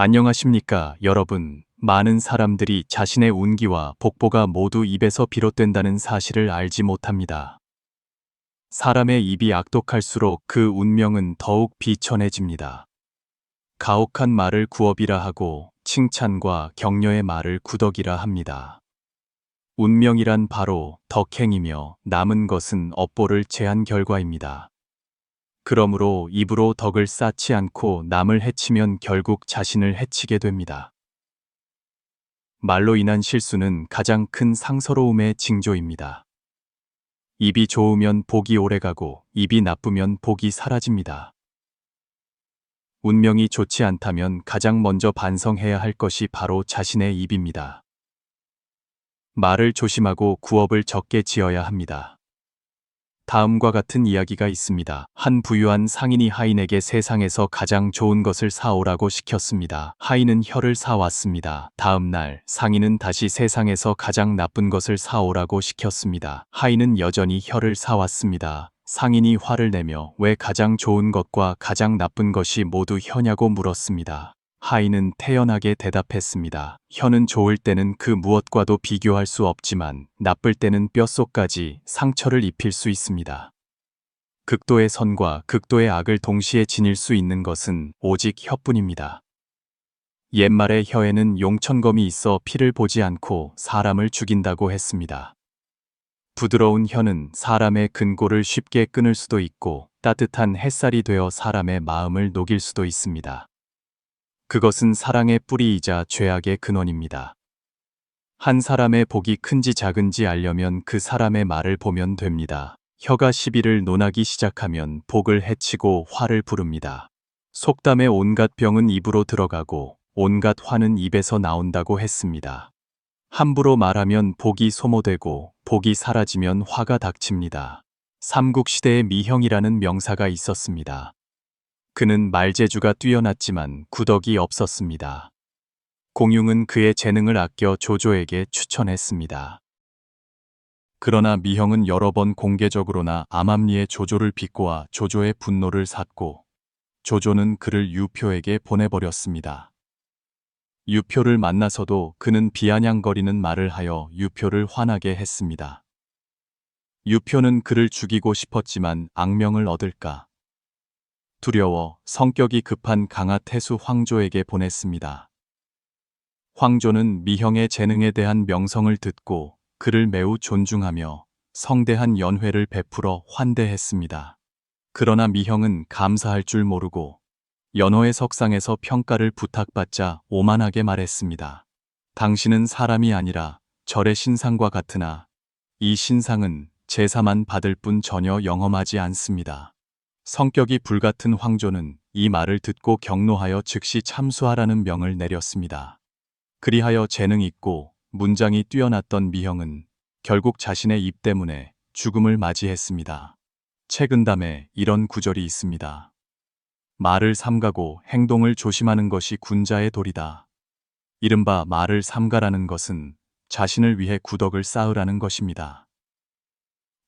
안녕하십니까, 여러분. 많은 사람들이 자신의 운기와 복보가 모두 입에서 비롯된다는 사실을 알지 못합니다. 사람의 입이 악독할수록 그 운명은 더욱 비천해집니다. 가혹한 말을 구업이라 하고 칭찬과 격려의 말을 구덕이라 합니다. 운명이란 바로 덕행이며 남은 것은 업보를 제한 결과입니다. 그러므로 입으로 덕을 쌓지 않고 남을 해치면 결국 자신을 해치게 됩니다. 말로 인한 실수는 가장 큰 상서로움의 징조입니다. 입이 좋으면 복이 오래가고 입이 나쁘면 복이 사라집니다. 운명이 좋지 않다면 가장 먼저 반성해야 할 것이 바로 자신의 입입니다. 말을 조심하고 구업을 적게 지어야 합니다. 다음과 같은 이야기가 있습니다. 한 부유한 상인이 하인에게 세상에서 가장 좋은 것을 사오라고 시켰습니다. 하인은 혀를 사왔습니다. 다음 날 상인은 다시 세상에서 가장 나쁜 것을 사오라고 시켰습니다. 하인은 여전히 혀를 사왔습니다. 상인이 화를 내며 왜 가장 좋은 것과 가장 나쁜 것이 모두 혀냐고 물었습니다. 하인은 태연하게 대답했습니다. 혀는 좋을 때는 그 무엇과도 비교할 수 없지만 나쁠 때는 뼛속까지 상처를 입힐 수 있습니다. 극도의 선과 극도의 악을 동시에 지닐 수 있는 것은 오직 혀뿐입니다. 옛말에 혀에는 용천검이 있어 피를 보지 않고 사람을 죽인다고 했습니다. 부드러운 혀는 사람의 근골을 쉽게 끊을 수도 있고 따뜻한 햇살이 되어 사람의 마음을 녹일 수도 있습니다. 그것은 사랑의 뿌리이자 죄악의 근원입니다. 한 사람의 복이 큰지 작은지 알려면 그 사람의 말을 보면 됩니다. 혀가 시비를 논하기 시작하면 복을 해치고 화를 부릅니다. 속담에 온갖 병은 입으로 들어가고 온갖 화는 입에서 나온다고 했습니다. 함부로 말하면 복이 소모되고 복이 사라지면 화가 닥칩니다. 삼국시대에 미형이라는 명사가 있었습니다. 그는 말재주가 뛰어났지만 구덕이 없었습니다. 공융은 그의 재능을 아껴 조조에게 추천했습니다. 그러나 미형은 여러 번 공개적으로나 암암리에 조조를 비꼬아 조조의 분노를 샀고 조조는 그를 유표에게 보내버렸습니다. 유표를 만나서도 그는 비아냥거리는 말을 하여 유표를 화나게 했습니다. 유표는 그를 죽이고 싶었지만 악명을 얻을까 두려워 성격이 급한 강하 태수 황조에게 보냈습니다. 황조는 미형의 재능에 대한 명성을 듣고 그를 매우 존중하며 성대한 연회를 베풀어 환대했습니다. 그러나 미형은 감사할 줄 모르고 연호의 석상에서 평가를 부탁받자 오만하게 말했습니다. 당신은 사람이 아니라 절의 신상과 같으나 이 신상은 제사만 받을 뿐 전혀 영험하지 않습니다. 성격이 불같은 황조는 이 말을 듣고 경노하여 즉시 참수하라는 명을 내렸습니다. 그리하여 재능 있고 문장이 뛰어났던 미형은 결국 자신의 입 때문에 죽음을 맞이했습니다. 최근담에 이런 구절이 있습니다. 말을 삼가고 행동을 조심하는 것이 군자의 도리다. 이른바 말을 삼가라는 것은 자신을 위해 구덕을 쌓으라는 것입니다.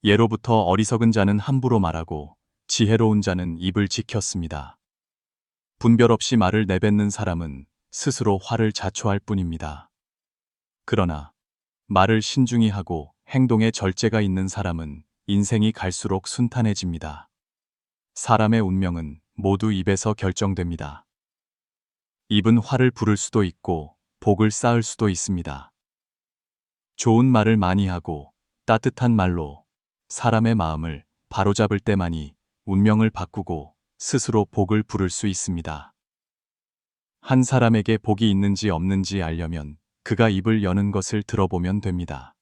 예로부터 어리석은 자는 함부로 말하고 지혜로운 자는 입을 지켰습니다. 분별 없이 말을 내뱉는 사람은 스스로 화를 자초할 뿐입니다. 그러나 말을 신중히 하고 행동에 절제가 있는 사람은 인생이 갈수록 순탄해집니다. 사람의 운명은 모두 입에서 결정됩니다. 입은 화를 부를 수도 있고 복을 쌓을 수도 있습니다. 좋은 말을 많이 하고 따뜻한 말로 사람의 마음을 바로잡을 때만이 운명을 바꾸고 스스로 복을 부를 수 있습니다. 한 사람에게 복이 있는지 없는지 알려면 그가 입을 여는 것을 들어보면 됩니다.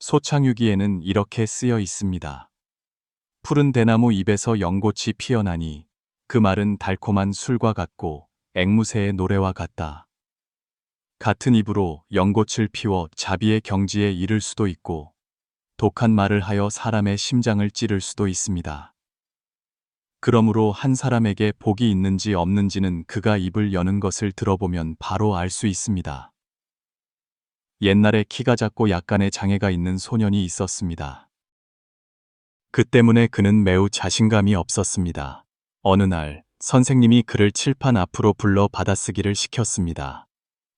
소창유기에는 이렇게 쓰여 있습니다. 푸른 대나무 입에서 연꽃이 피어나니 그 말은 달콤한 술과 같고 앵무새의 노래와 같다. 같은 입으로 연꽃을 피워 자비의 경지에 이를 수도 있고 독한 말을 하여 사람의 심장을 찌를 수도 있습니다. 그러므로 한 사람에게 복이 있는지 없는지는 그가 입을 여는 것을 들어보면 바로 알 수 있습니다. 옛날에 키가 작고 약간의 장애가 있는 소년이 있었습니다. 그 때문에 그는 매우 자신감이 없었습니다. 어느 날 선생님이 그를 칠판 앞으로 불러 받아쓰기를 시켰습니다.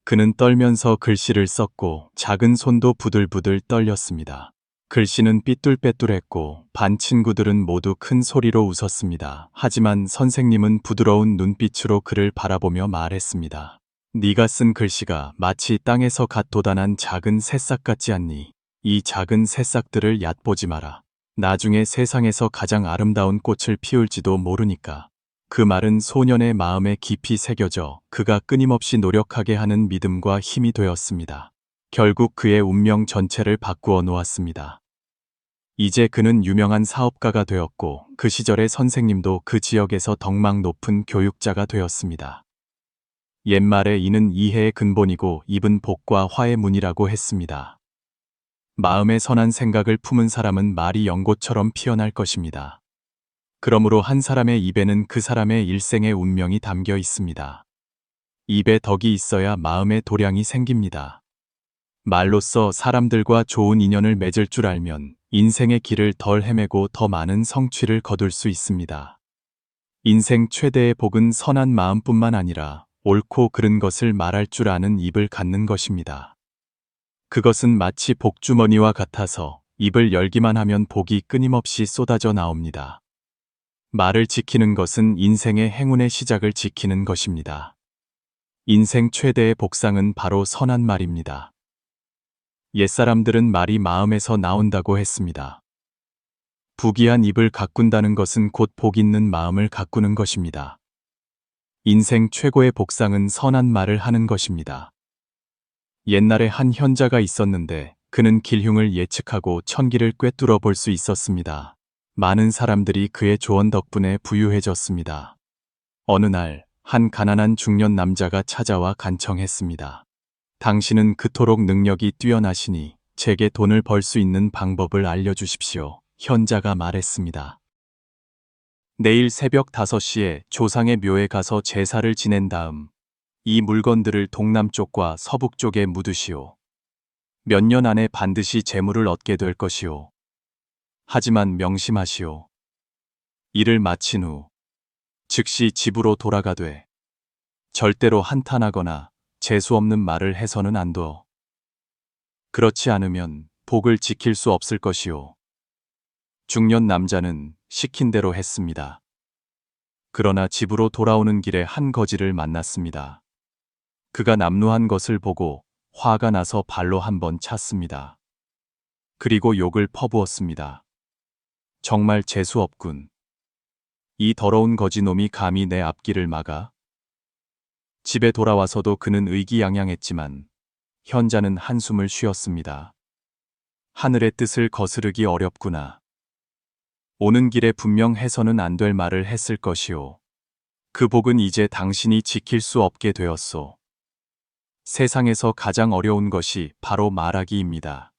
그는 떨면서 글씨를 썼고 작은 손도 부들부들 떨렸습니다. 글씨는 삐뚤빼뚤했고 반 친구들은 모두 큰 소리로 웃었습니다. 하지만 선생님은 부드러운 눈빛으로 그를 바라보며 말했습니다. 네가 쓴 글씨가 마치 땅에서 갓 돋아난 작은 새싹 같지 않니? 이 작은 새싹들을 얕보지 마라. 나중에 세상에서 가장 아름다운 꽃을 피울지도 모르니까. 그 말은 소년의 마음에 깊이 새겨져 그가 끊임없이 노력하게 하는 믿음과 힘이 되었습니다. 결국 그의 운명 전체를 바꾸어 놓았습니다. 이제 그는 유명한 사업가가 되었고 그 시절의 선생님도 그 지역에서 덕망 높은 교육자가 되었습니다. 옛말에 이는 이해의 근본이고 입은 복과 화의 문이라고 했습니다. 마음에 선한 생각을 품은 사람은 말이 연꽃처럼 피어날 것입니다. 그러므로 한 사람의 입에는 그 사람의 일생의 운명이 담겨 있습니다. 입에 덕이 있어야 마음에 도량이 생깁니다. 말로써 사람들과 좋은 인연을 맺을 줄 알면 인생의 길을 덜 헤매고 더 많은 성취를 거둘 수 있습니다. 인생 최대의 복은 선한 마음뿐만 아니라 옳고 그른 것을 말할 줄 아는 입을 갖는 것입니다. 그것은 마치 복주머니와 같아서 입을 열기만 하면 복이 끊임없이 쏟아져 나옵니다. 말을 지키는 것은 인생의 행운의 시작을 지키는 것입니다. 인생 최대의 복상은 바로 선한 말입니다. 옛사람들은 말이 마음에서 나온다고 했습니다. 부귀한 입을 가꾼다는 것은 곧 복 있는 마음을 가꾸는 것입니다. 인생 최고의 복상은 선한 말을 하는 것입니다. 옛날에 한 현자가 있었는데 그는 길흉을 예측하고 천기를 꿰뚫어 볼 수 있었습니다. 많은 사람들이 그의 조언 덕분에 부유해졌습니다. 어느 날, 한 가난한 중년 남자가 찾아와 간청했습니다. 당신은 그토록 능력이 뛰어나시니 제게 돈을 벌 수 있는 방법을 알려주십시오. 현자가 말했습니다. 내일 새벽 5시에 조상의 묘에 가서 제사를 지낸 다음 이 물건들을 동남쪽과 서북쪽에 묻으시오. 몇 년 안에 반드시 재물을 얻게 될 것이오. 하지만 명심하시오. 일을 마친 후 즉시 집으로 돌아가되 절대로 한탄하거나 재수 없는 말을 해서는 안 둬. 그렇지 않으면 복을 지킬 수 없을 것이오. 중년 남자는 시킨 대로 했습니다. 그러나 집으로 돌아오는 길에 한 거지를 만났습니다. 그가 남루한 것을 보고 화가 나서 발로 한번 찼습니다. 그리고 욕을 퍼부었습니다. 정말 재수 없군. 이 더러운 거지놈이 감히 내 앞길을 막아? 집에 돌아와서도 그는 의기양양했지만 현자는 한숨을 쉬었습니다. 하늘의 뜻을 거스르기 어렵구나. 오는 길에 분명 해서는 안 될 말을 했을 것이오. 그 복은 이제 당신이 지킬 수 없게 되었소. 세상에서 가장 어려운 것이 바로 말하기입니다.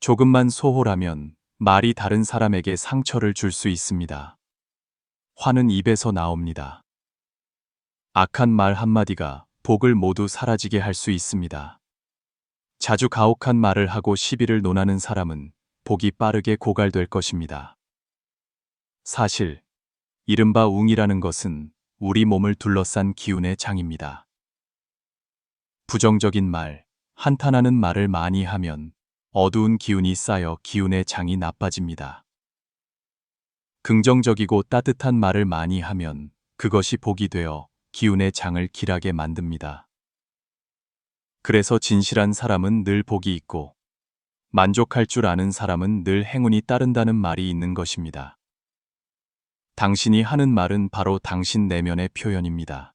조금만 소홀하면 말이 다른 사람에게 상처를 줄 수 있습니다. 화는 입에서 나옵니다. 악한 말 한마디가 복을 모두 사라지게 할 수 있습니다. 자주 가혹한 말을 하고 시비를 논하는 사람은 복이 빠르게 고갈될 것입니다. 사실, 이른바 웅이라는 것은 우리 몸을 둘러싼 기운의 장입니다. 부정적인 말, 한탄하는 말을 많이 하면 어두운 기운이 쌓여 기운의 장이 나빠집니다. 긍정적이고 따뜻한 말을 많이 하면 그것이 복이 되어 기운의 장을 길하게 만듭니다. 그래서 진실한 사람은 늘 복이 있고 만족할 줄 아는 사람은 늘 행운이 따른다는 말이 있는 것입니다. 당신이 하는 말은 바로 당신 내면의 표현입니다.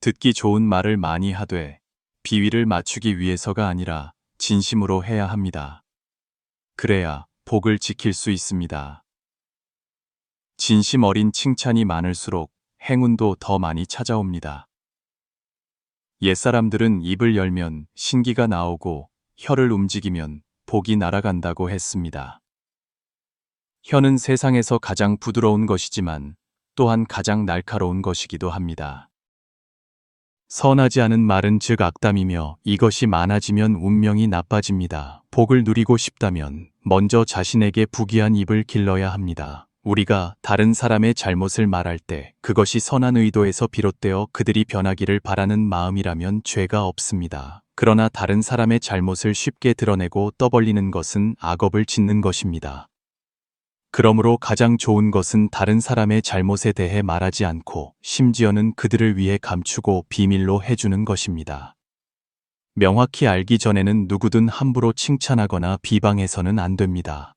듣기 좋은 말을 많이 하되 비위를 맞추기 위해서가 아니라 진심으로 해야 합니다. 그래야 복을 지킬 수 있습니다. 진심 어린 칭찬이 많을수록 행운도 더 많이 찾아옵니다. 옛사람들은 입을 열면 신기가 나오고 혀를 움직이면 복이 날아간다고 했습니다. 혀는 세상에서 가장 부드러운 것이지만 또한 가장 날카로운 것이기도 합니다. 선하지 않은 말은 즉 악담이며 이것이 많아지면 운명이 나빠집니다. 복을 누리고 싶다면 먼저 자신에게 부귀한 입을 길러야 합니다. 우리가 다른 사람의 잘못을 말할 때 그것이 선한 의도에서 비롯되어 그들이 변하기를 바라는 마음이라면 죄가 없습니다. 그러나 다른 사람의 잘못을 쉽게 드러내고 떠벌리는 것은 악업을 짓는 것입니다. 그러므로 가장 좋은 것은 다른 사람의 잘못에 대해 말하지 않고 심지어는 그들을 위해 감추고 비밀로 해주는 것입니다. 명확히 알기 전에는 누구든 함부로 칭찬하거나 비방해서는 안 됩니다.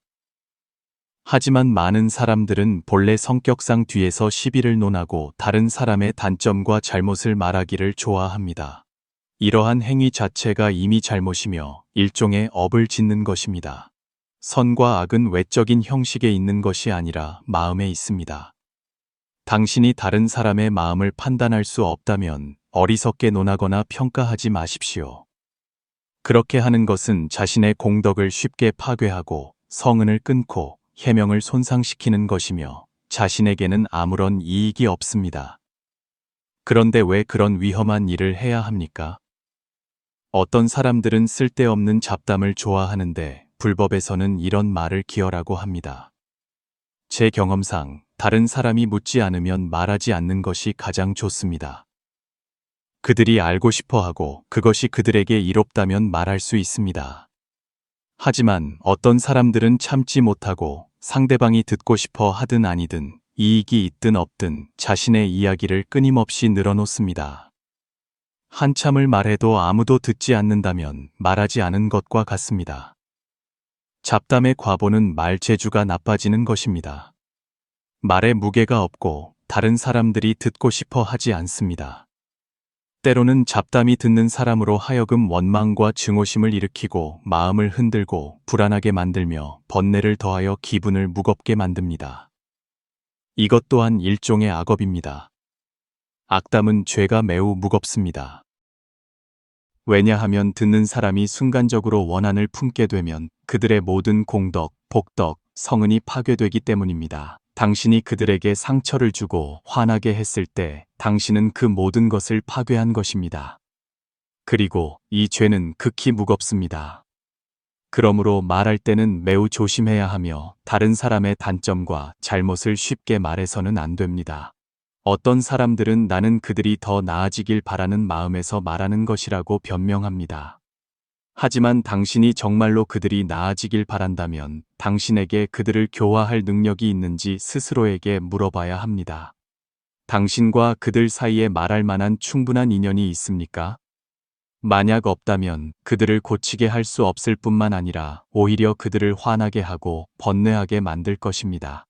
하지만 많은 사람들은 본래 성격상 뒤에서 시비를 논하고 다른 사람의 단점과 잘못을 말하기를 좋아합니다. 이러한 행위 자체가 이미 잘못이며 일종의 업을 짓는 것입니다. 선과 악은 외적인 형식에 있는 것이 아니라 마음에 있습니다. 당신이 다른 사람의 마음을 판단할 수 없다면 어리석게 논하거나 평가하지 마십시오. 그렇게 하는 것은 자신의 공덕을 쉽게 파괴하고 성은을 끊고 해명을 손상시키는 것이며 자신에게는 아무런 이익이 없습니다. 그런데 왜 그런 위험한 일을 해야 합니까? 어떤 사람들은 쓸데없는 잡담을 좋아하는데 불법에서는 이런 말을 기어라고 합니다. 제 경험상 다른 사람이 묻지 않으면 말하지 않는 것이 가장 좋습니다. 그들이 알고 싶어 하고 그것이 그들에게 이롭다면 말할 수 있습니다. 하지만 어떤 사람들은 참지 못하고 상대방이 듣고 싶어 하든 아니든 이익이 있든 없든 자신의 이야기를 끊임없이 늘어놓습니다. 한참을 말해도 아무도 듣지 않는다면 말하지 않은 것과 같습니다. 잡담의 과보는 말 재주가 나빠지는 것입니다. 말에 무게가 없고 다른 사람들이 듣고 싶어 하지 않습니다. 때로는 잡담이 듣는 사람으로 하여금 원망과 증오심을 일으키고 마음을 흔들고 불안하게 만들며 번뇌를 더하여 기분을 무겁게 만듭니다. 이것 또한 일종의 악업입니다. 악담은 죄가 매우 무겁습니다. 왜냐하면 듣는 사람이 순간적으로 원한을 품게 되면 그들의 모든 공덕, 복덕, 성은이 파괴되기 때문입니다. 당신이 그들에게 상처를 주고 화나게 했을 때 당신은 그 모든 것을 파괴한 것입니다. 그리고 이 죄는 극히 무겁습니다. 그러므로 말할 때는 매우 조심해야 하며 다른 사람의 단점과 잘못을 쉽게 말해서는 안 됩니다. 어떤 사람들은 나는 그들이 더 나아지길 바라는 마음에서 말하는 것이라고 변명합니다. 하지만 당신이 정말로 그들이 나아지길 바란다면 당신에게 그들을 교화할 능력이 있는지 스스로에게 물어봐야 합니다. 당신과 그들 사이에 말할 만한 충분한 인연이 있습니까? 만약 없다면 그들을 고치게 할 수 없을 뿐만 아니라 오히려 그들을 화나게 하고 번뇌하게 만들 것입니다.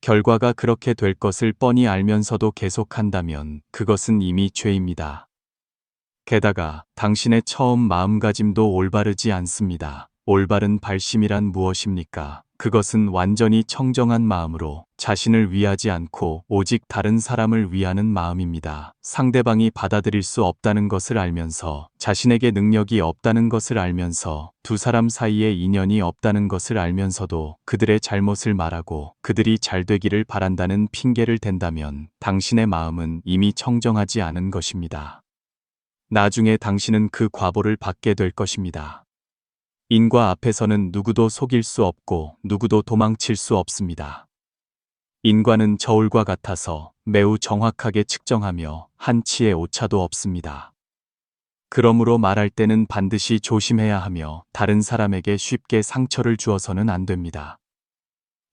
결과가 그렇게 될 것을 뻔히 알면서도 계속한다면 그것은 이미 죄입니다. 게다가 당신의 처음 마음가짐도 올바르지 않습니다. 올바른 발심이란 무엇입니까? 그것은 완전히 청정한 마음으로 자신을 위하지 않고 오직 다른 사람을 위하는 마음입니다. 상대방이 받아들일 수 없다는 것을 알면서 자신에게 능력이 없다는 것을 알면서 두 사람 사이에 인연이 없다는 것을 알면서도 그들의 잘못을 말하고 그들이 잘 되기를 바란다는 핑계를 댄다면 당신의 마음은 이미 청정하지 않은 것입니다. 나중에 당신은 그 과보를 받게 될 것입니다. 인과 앞에서는 누구도 속일 수 없고 누구도 도망칠 수 없습니다. 인과는 저울과 같아서 매우 정확하게 측정하며 한치의 오차도 없습니다. 그러므로 말할 때는 반드시 조심해야 하며 다른 사람에게 쉽게 상처를 주어서는 안 됩니다.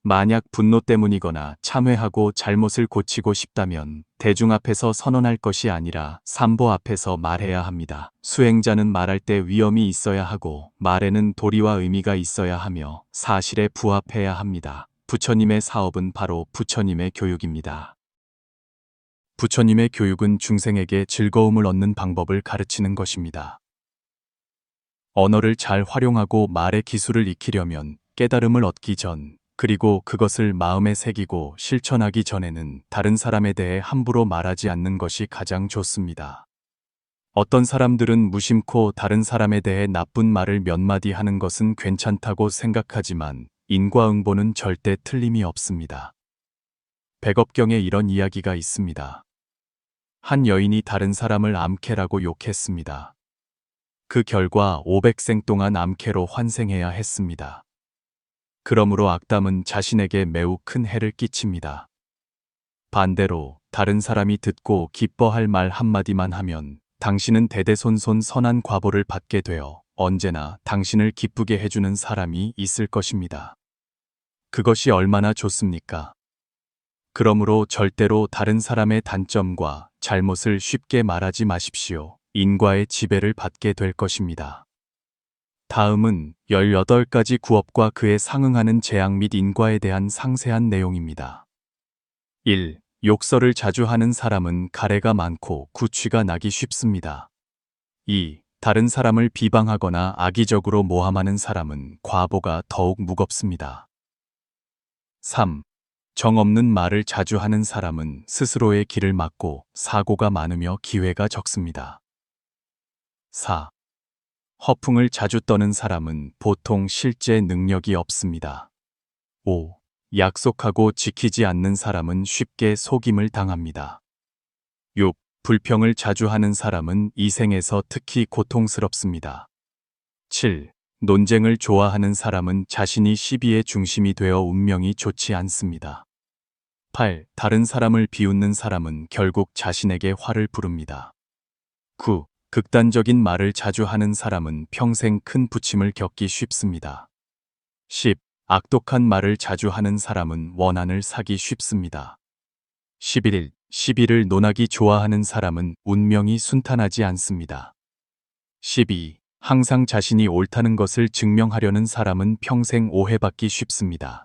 만약 분노 때문이거나 참회하고 잘못을 고치고 싶다면 대중 앞에서 선언할 것이 아니라 삼보 앞에서 말해야 합니다. 수행자는 말할 때 위험이 있어야 하고 말에는 도리와 의미가 있어야 하며 사실에 부합해야 합니다. 부처님의 사업은 바로 부처님의 교육입니다. 부처님의 교육은 중생에게 즐거움을 얻는 방법을 가르치는 것입니다. 언어를 잘 활용하고 말의 기술을 익히려면 깨달음을 얻기 전 그리고 그것을 마음에 새기고 실천하기 전에는 다른 사람에 대해 함부로 말하지 않는 것이 가장 좋습니다. 어떤 사람들은 무심코 다른 사람에 대해 나쁜 말을 몇 마디 하는 것은 괜찮다고 생각하지만 인과응보는 절대 틀림이 없습니다. 백업경에 이런 이야기가 있습니다. 한 여인이 다른 사람을 암캐라고 욕했습니다. 그 결과 500생 동안 암캐로 환생해야 했습니다. 그러므로 악담은 자신에게 매우 큰 해를 끼칩니다. 반대로 다른 사람이 듣고 기뻐할 말 한마디만 하면 당신은 대대손손 선한 과보를 받게 되어 언제나 당신을 기쁘게 해주는 사람이 있을 것입니다. 그것이 얼마나 좋습니까? 그러므로 절대로 다른 사람의 단점과 잘못을 쉽게 말하지 마십시오. 인과의 지배를 받게 될 것입니다. 다음은 18가지 구업과 그에 상응하는 재앙 및 인과에 대한 상세한 내용입니다. 1. 욕설을 자주 하는 사람은 가래가 많고 구취가 나기 쉽습니다. 2. 다른 사람을 비방하거나 악의적으로 모함하는 사람은 과보가 더욱 무겁습니다. 3. 정 없는 말을 자주 하는 사람은 스스로의 길을 막고 사고가 많으며 기회가 적습니다. 4. 허풍을 자주 떠는 사람은 보통 실제 능력이 없습니다. 5. 약속하고 지키지 않는 사람은 쉽게 속임을 당합니다. 6. 불평을 자주 하는 사람은 이 생에서 특히 고통스럽습니다. 7. 논쟁을 좋아하는 사람은 자신이 시비의 중심이 되어 운명이 좋지 않습니다. 8. 다른 사람을 비웃는 사람은 결국 자신에게 화를 부릅니다. 9. 극단적인 말을 자주 하는 사람은 평생 큰 부침을 겪기 쉽습니다. 10. 악독한 말을 자주 하는 사람은 원한을 사기 쉽습니다. 11. 시비를 논하기 좋아하는 사람은 운명이 순탄하지 않습니다. 12. 항상 자신이 옳다는 것을 증명하려는 사람은 평생 오해받기 쉽습니다.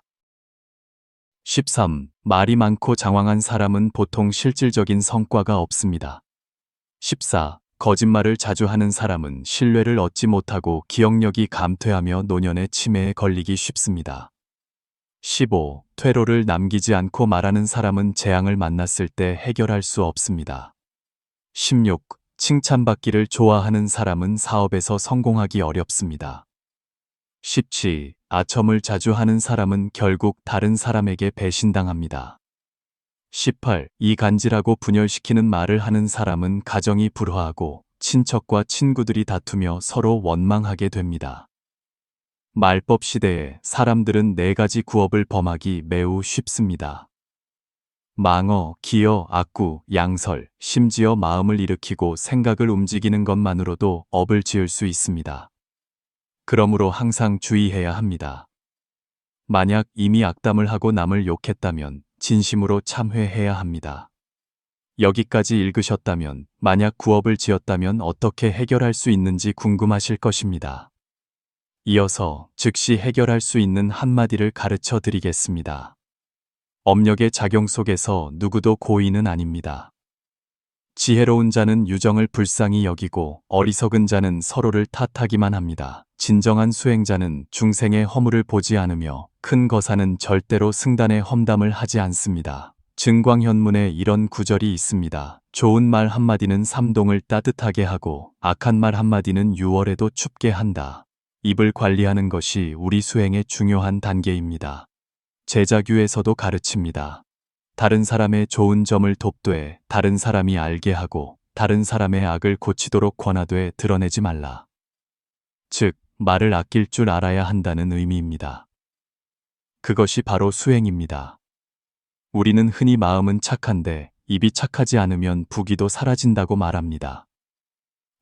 13. 말이 많고 장황한 사람은 보통 실질적인 성과가 없습니다. 14. 거짓말을 자주 하는 사람은 신뢰를 얻지 못하고 기억력이 감퇴하며 노년의 치매에 걸리기 쉽습니다. 15. 퇴로를 남기지 않고 말하는 사람은 재앙을 만났을 때 해결할 수 없습니다. 16. 칭찬받기를 좋아하는 사람은 사업에서 성공하기 어렵습니다. 17. 아첨을 자주 하는 사람은 결국 다른 사람에게 배신당합니다. 18. 이 간지라고 분열시키는 말을 하는 사람은 가정이 불화하고 친척과 친구들이 다투며 서로 원망하게 됩니다. 말법 시대에 사람들은 네 가지 구업을 범하기 매우 쉽습니다. 망어, 기어, 악구, 양설, 심지어 마음을 일으키고 생각을 움직이는 것만으로도 업을 지을 수 있습니다. 그러므로 항상 주의해야 합니다. 만약 이미 악담을 하고 남을 욕했다면 진심으로 참회해야 합니다. 여기까지 읽으셨다면 만약 구업을 지었다면 어떻게 해결할 수 있는지 궁금하실 것입니다. 이어서 즉시 해결할 수 있는 한마디를 가르쳐 드리겠습니다. 업력의 작용 속에서 누구도 고의는 아닙니다. 지혜로운 자는 유정을 불쌍히 여기고 어리석은 자는 서로를 탓하기만 합니다. 진정한 수행자는 중생의 허물을 보지 않으며 큰 거사는 절대로 승단의 험담을 하지 않습니다. 증광현문에 이런 구절이 있습니다. 좋은 말 한마디는 삼동을 따뜻하게 하고 악한 말 한마디는 유월에도 춥게 한다. 입을 관리하는 것이 우리 수행의 중요한 단계입니다. 제자규에서도 가르칩니다. 다른 사람의 좋은 점을 돕되 다른 사람이 알게 하고 다른 사람의 악을 고치도록 권하되 드러내지 말라. 즉, 말을 아낄 줄 알아야 한다는 의미입니다. 그것이 바로 수행입니다. 우리는 흔히 마음은 착한데 입이 착하지 않으면 부기도 사라진다고 말합니다.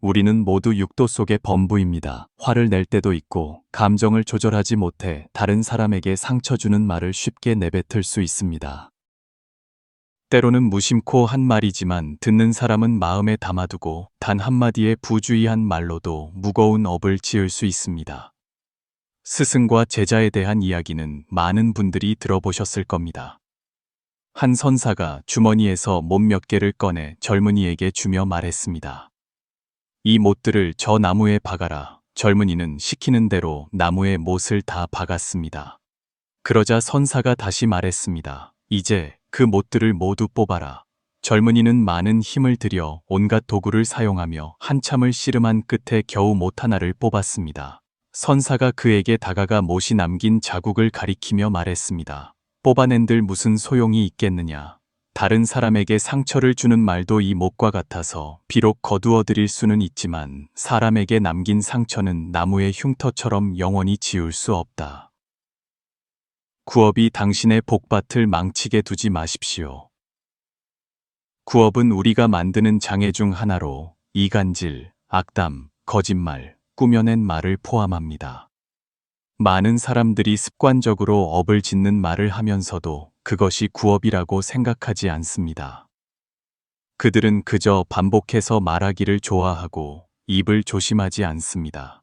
우리는 모두 육도 속의 범부입니다. 화를 낼 때도 있고 감정을 조절하지 못해 다른 사람에게 상처 주는 말을 쉽게 내뱉을 수 있습니다. 때로는 무심코 한 말이지만 듣는 사람은 마음에 담아두고 단 한마디의 부주의한 말로도 무거운 업을 지을 수 있습니다. 스승과 제자에 대한 이야기는 많은 분들이 들어보셨을 겁니다. 한 선사가 주머니에서 못 몇 개를 꺼내 젊은이에게 주며 말했습니다. 이 못들을 저 나무에 박아라. 젊은이는 시키는 대로 나무에 못을 다 박았습니다. 그러자 선사가 다시 말했습니다. 이제 그 못들을 모두 뽑아라. 젊은이는 많은 힘을 들여 온갖 도구를 사용하며 한참을 씨름한 끝에 겨우 못 하나를 뽑았습니다. 선사가 그에게 다가가 못이 남긴 자국을 가리키며 말했습니다. 뽑아낸들 무슨 소용이 있겠느냐. 다른 사람에게 상처를 주는 말도 이 못과 같아서 비록 거두어 드릴 수는 있지만 사람에게 남긴 상처는 나무의 흉터처럼 영원히 지울 수 없다. 구업이 당신의 복밭을 망치게 두지 마십시오. 구업은 우리가 만드는 장애 중 하나로 이간질, 악담, 거짓말, 꾸며낸 말을 포함합니다. 많은 사람들이 습관적으로 업을 짓는 말을 하면서도 그것이 구업이라고 생각하지 않습니다. 그들은 그저 반복해서 말하기를 좋아하고 입을 조심하지 않습니다.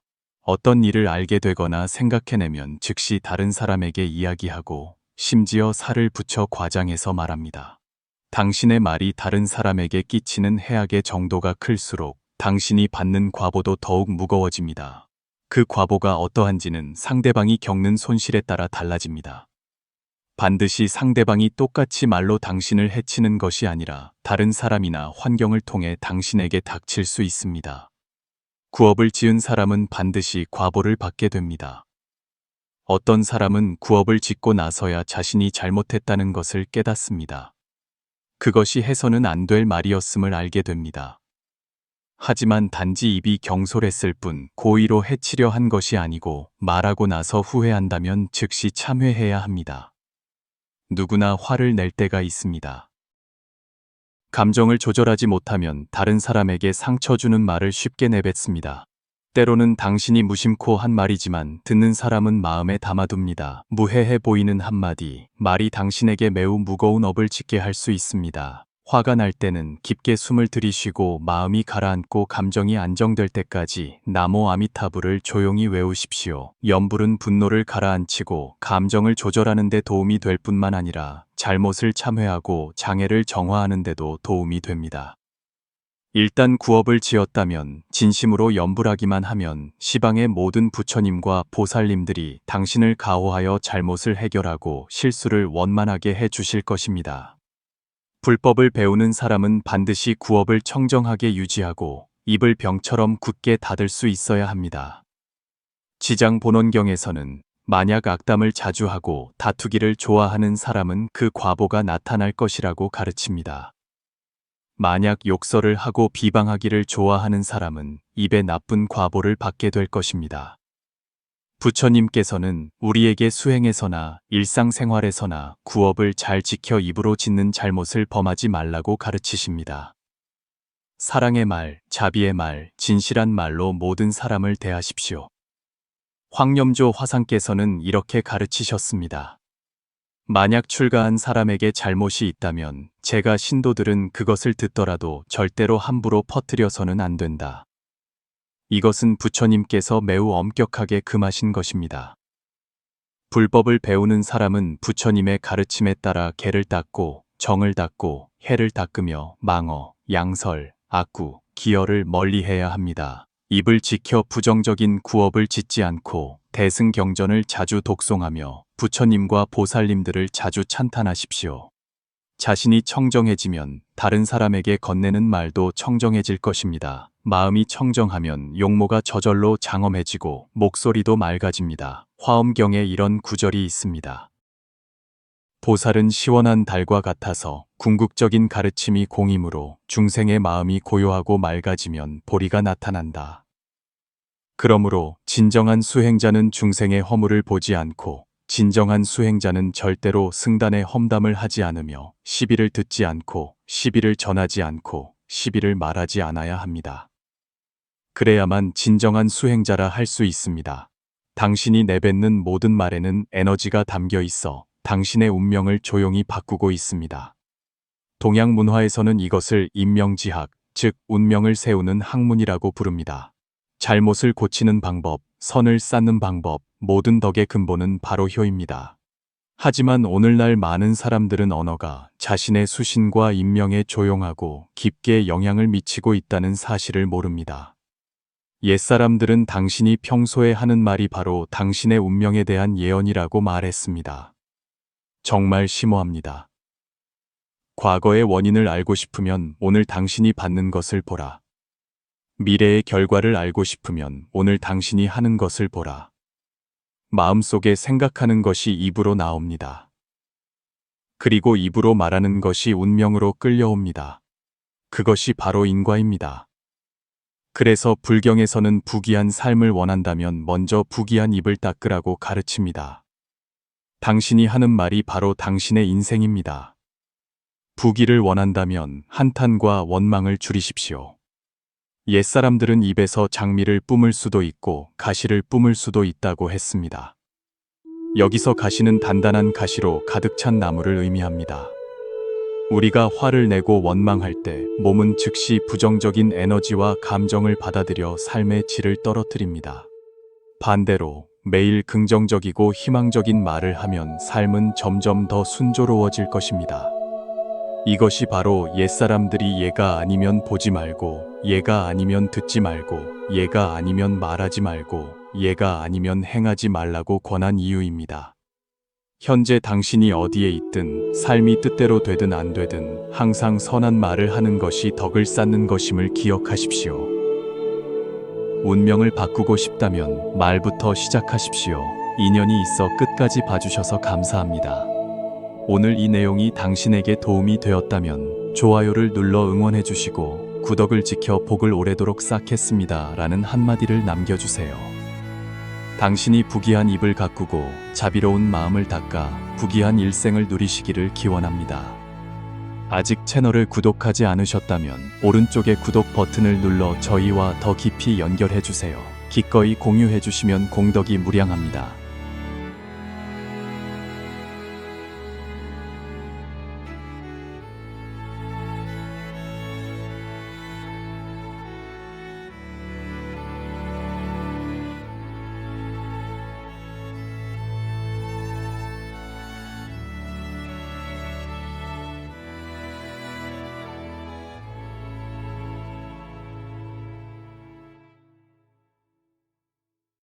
어떤 일을 알게 되거나 생각해내면 즉시 다른 사람에게 이야기하고 심지어 살을 붙여 과장해서 말합니다. 당신의 말이 다른 사람에게 끼치는 해악의 정도가 클수록 당신이 받는 과보도 더욱 무거워집니다. 그 과보가 어떠한지는 상대방이 겪는 손실에 따라 달라집니다. 반드시 상대방이 똑같이 말로 당신을 해치는 것이 아니라 다른 사람이나 환경을 통해 당신에게 닥칠 수 있습니다. 구업을 지은 사람은 반드시 과보를 받게 됩니다. 어떤 사람은 구업을 짓고 나서야 자신이 잘못했다는 것을 깨닫습니다. 그것이 해서는 안 될 말이었음을 알게 됩니다. 하지만 단지 입이 경솔했을 뿐 고의로 해치려 한 것이 아니고 말하고 나서 후회한다면 즉시 참회해야 합니다. 누구나 화를 낼 때가 있습니다. 감정을 조절하지 못하면 다른 사람에게 상처 주는 말을 쉽게 내뱉습니다. 때로는 당신이 무심코 한 말이지만 듣는 사람은 마음에 담아둡니다. 무해해 보이는 한마디, 말이 당신에게 매우 무거운 업을 짓게 할 수 있습니다. 화가 날 때는 깊게 숨을 들이쉬고 마음이 가라앉고 감정이 안정될 때까지 나모 아미타불을 조용히 외우십시오. 염불은 분노를 가라앉히고 감정을 조절하는 데 도움이 될 뿐만 아니라 잘못을 참회하고 장애를 정화하는 데도 도움이 됩니다. 일단 구업을 지었다면 진심으로 염불하기만 하면 시방의 모든 부처님과 보살님들이 당신을 가호하여 잘못을 해결하고 실수를 원만하게 해 주실 것입니다. 불법을 배우는 사람은 반드시 구업을 청정하게 유지하고 입을 병처럼 굳게 닫을 수 있어야 합니다. 지장 본원경에서는 만약 악담을 자주 하고 다투기를 좋아하는 사람은 그 과보가 나타날 것이라고 가르칩니다. 만약 욕설을 하고 비방하기를 좋아하는 사람은 입에 나쁜 과보를 받게 될 것입니다. 부처님께서는 우리에게 수행에서나 일상생활에서나 구업을 잘 지켜 입으로 짓는 잘못을 범하지 말라고 가르치십니다. 사랑의 말, 자비의 말, 진실한 말로 모든 사람을 대하십시오. 황념조 화상께서는 이렇게 가르치셨습니다. 만약 출가한 사람에게 잘못이 있다면 제가 신도들은 그것을 듣더라도 절대로 함부로 퍼뜨려서는 안 된다. 이것은 부처님께서 매우 엄격하게 금하신 것입니다. 불법을 배우는 사람은 부처님의 가르침에 따라 개를 닦고 정을 닦고 해를 닦으며 망어, 양설, 악구, 기어를 멀리해야 합니다. 입을 지켜 부정적인 구업을 짓지 않고 대승경전을 자주 독송하며 부처님과 보살님들을 자주 찬탄하십시오. 자신이 청정해지면 다른 사람에게 건네는 말도 청정해질 것입니다. 마음이 청정하면 용모가 저절로 장엄해지고 목소리도 맑아집니다. 화엄경에 이런 구절이 있습니다. 보살은 시원한 달과 같아서 궁극적인 가르침이 공이므로 중생의 마음이 고요하고 맑아지면 보리가 나타난다. 그러므로 진정한 수행자는 중생의 허물을 보지 않고 진정한 수행자는 절대로 승단의 험담을 하지 않으며 시비를 듣지 않고 시비를 전하지 않고 시비를 말하지 않아야 합니다. 그래야만 진정한 수행자라 할 수 있습니다. 당신이 내뱉는 모든 말에는 에너지가 담겨 있어 당신의 운명을 조용히 바꾸고 있습니다. 동양 문화에서는 이것을 인명지학, 즉 운명을 세우는 학문이라고 부릅니다. 잘못을 고치는 방법, 선을 쌓는 방법, 모든 덕의 근본은 바로 효입니다. 하지만 오늘날 많은 사람들은 언어가 자신의 수신과 인명에 조용하고 깊게 영향을 미치고 있다는 사실을 모릅니다. 옛사람들은 당신이 평소에 하는 말이 바로 당신의 운명에 대한 예언이라고 말했습니다. 정말 심오합니다. 과거의 원인을 알고 싶으면 오늘 당신이 받는 것을 보라. 미래의 결과를 알고 싶으면 오늘 당신이 하는 것을 보라. 마음속에 생각하는 것이 입으로 나옵니다. 그리고 입으로 말하는 것이 운명으로 끌려옵니다. 그것이 바로 인과입니다. 그래서 불경에서는 부귀한 삶을 원한다면 먼저 부귀한 입을 닦으라고 가르칩니다. 당신이 하는 말이 바로 당신의 인생입니다. 부귀를 원한다면 한탄과 원망을 줄이십시오. 옛사람들은 입에서 장미를 뿜을 수도 있고 가시를 뿜을 수도 있다고 했습니다. 여기서 가시는 단단한 가시로 가득 찬 나무를 의미합니다. 우리가 화를 내고 원망할 때 몸은 즉시 부정적인 에너지와 감정을 받아들여 삶의 질을 떨어뜨립니다. 반대로 매일 긍정적이고 희망적인 말을 하면 삶은 점점 더 순조로워질 것입니다. 이것이 바로 옛사람들이 얘가 아니면 보지 말고, 얘가 아니면 듣지 말고, 얘가 아니면 말하지 말고, 얘가 아니면 행하지 말라고 권한 이유입니다. 현재 당신이 어디에 있든 삶이 뜻대로 되든 안 되든 항상 선한 말을 하는 것이 덕을 쌓는 것임을 기억하십시오. 운명을 바꾸고 싶다면 말부터 시작하십시오. 인연이 있어 끝까지 봐주셔서 감사합니다. 오늘 이 내용이 당신에게 도움이 되었다면 좋아요를 눌러 응원해 주시고 구독을 지켜 복을 오래도록 쌓겠습니다. 라는 한마디를 남겨주세요. 당신이 부귀한 입을 가꾸고 자비로운 마음을 닦아 부귀한 일생을 누리시기를 기원합니다. 아직 채널을 구독하지 않으셨다면 오른쪽에 구독 버튼을 눌러 저희와 더 깊이 연결해 주세요. 기꺼이 공유해 주시면 공덕이 무량합니다.